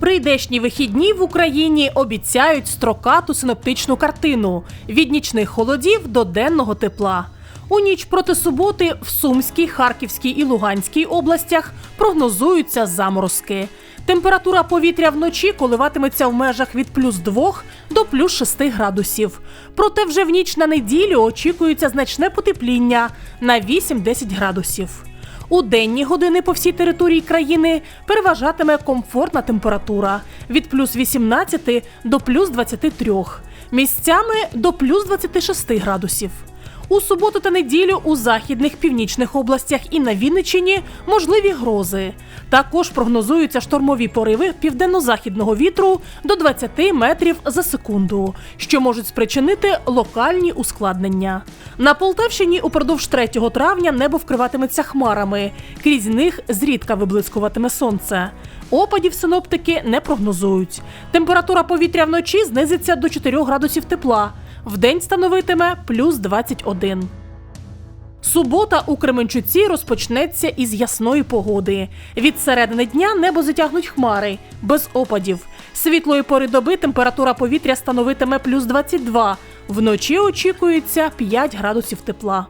Прийдешні вихідні в Україні обіцяють строкату синоптичну картину від нічних холодів до денного тепла. У ніч проти суботи в Сумській, Харківській і Луганській областях прогнозуються заморозки. Температура повітря вночі коливатиметься в межах від плюс 2 до плюс 6 градусів. Проте вже в ніч на неділю очікується значне потепління на 8-10 градусів. У денні години по всій території країни переважатиме комфортна температура від плюс 18 до плюс 23, місцями до плюс 26 градусів. У суботу та неділю у західних північних областях і на Вінниччині можливі грози. Також прогнозуються штормові пориви південно-західного вітру до 20 метрів за секунду, що можуть спричинити локальні ускладнення. На Полтавщині упродовж 3 травня небо вкриватиметься хмарами, крізь них зрідка виблискуватиме сонце. Опадів синоптики не прогнозують. Температура повітря вночі знизиться до 4 градусів тепла. Вдень становитиме плюс 21. Субота у Кременчуці розпочнеться із ясної погоди. Від середини дня небо затягнуть хмари, без опадів. Світлої пори доби температура повітря становитиме плюс 22. Вночі очікується 5 градусів тепла.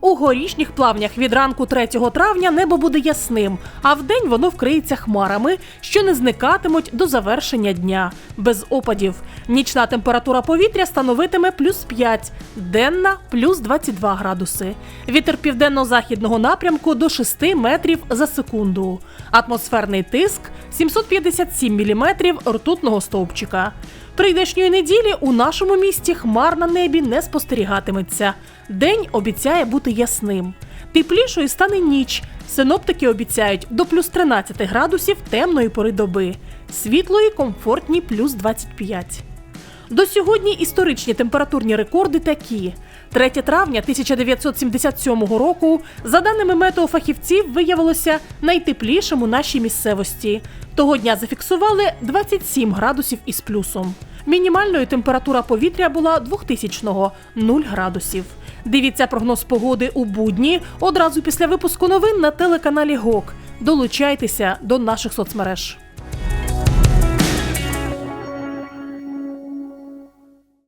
У горішніх плавнях від ранку 3 травня небо буде ясним, а вдень воно вкриється хмарами, що не зникатимуть до завершення дня. Без опадів. Нічна температура повітря становитиме плюс 5, денна плюс 22 градуси. Вітер південно-західного напрямку до 6 метрів за секунду. Атмосферний тиск 757 міліметрів ртутного стовпчика. Прийдешньої неділі у нашому місті хмар на небі не спостерігатиметься. День обіцяє бути ясним. Теплішою стане ніч. Синоптики обіцяють до плюс 13 градусів темної пори доби. Світлої комфортні плюс 25. До сьогодні історичні температурні рекорди такі. 3 травня 1977 року, за даними метеофахівців, виявилося найтеплішим у нашій місцевості. Того дня зафіксували 27 градусів із плюсом. Мінімальною температура повітря була 2000-го – 0 градусів. Дивіться прогноз погоди у будні одразу після випуску новин на телеканалі ГОК. Долучайтеся до наших соцмереж.